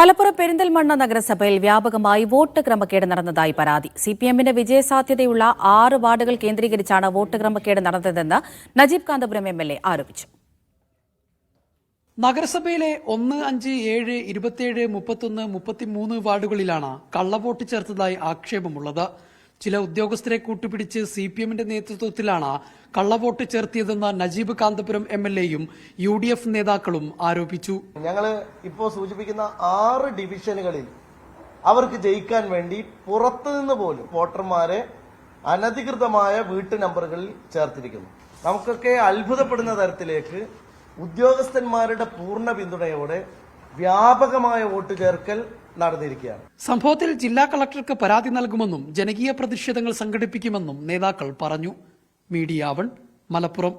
മലപ്പുറം പെരിന്തൽമണ്ണ നഗരസഭയിൽ വ്യാപകമായി വോട്ട് ക്രമക്കേട് നടന്നതായി പരാതി. സി പി എമ്മിന്റെ വിജയസാധ്യതയുള്ള ആറ് വാർഡുകൾ കേന്ദ്രീകരിച്ചാണ് വോട്ട് ക്രമക്കേട് നടന്നതെന്ന് Najeeb Kanthapuram M L A ആരോപിച്ചു. നഗരസഭയിലെ ഒന്ന് അഞ്ച് ഏഴ് ഇരുപത്തിയേഴ് മുപ്പത്തൊന്ന് മുപ്പത്തിമൂന്ന് വാർഡുകളിലാണ് കള്ളവോട്ട് ചേർത്തതായി ആക്ഷേപമുള്ളത്. ചില ഉദ്യോഗസ്ഥരെ കൂട്ടുപിടിച്ച് സി പി എമ്മിന്റെ നേതൃത്വത്തിലാണ് കള്ളവോട്ട് ചേർത്തിയതെന്ന് നജീബ് കാന്തപുരം എം എൽ എയും യു ഡി എഫ് നേതാക്കളും ആരോപിച്ചു. ഞങ്ങൾ ഇപ്പോൾ സൂചിപ്പിക്കുന്ന ആറ് ഡിവിഷനുകളിൽ അവർക്ക് ജയിക്കാൻ വേണ്ടി പുറത്തുനിന്ന് പോലും വോട്ടർമാരെ അനധികൃതമായ വീട്ടു നമ്പറുകളിൽ ചേർത്തിരിക്കുന്നു. നമുക്കൊക്കെ അത്ഭുതപ്പെടുന്ന തരത്തിലേക്ക് ഉദ്യോഗസ്ഥന്മാരുടെ പൂർണ പിന്തുണയോടെ വ്യാപകമായ വോട്ട് ചേർക്കൽ നടന്നിരിക്കുകയാണ്. സംഭവത്തിൽ ജില്ലാ കളക്ടർക്ക് പരാതി നൽകുമെന്നും ജനകീയ പ്രതിഷേധങ്ങൾ സംഘടിപ്പിക്കുമെന്നും നേതാക്കൾ പറഞ്ഞു. Media one Malappuram.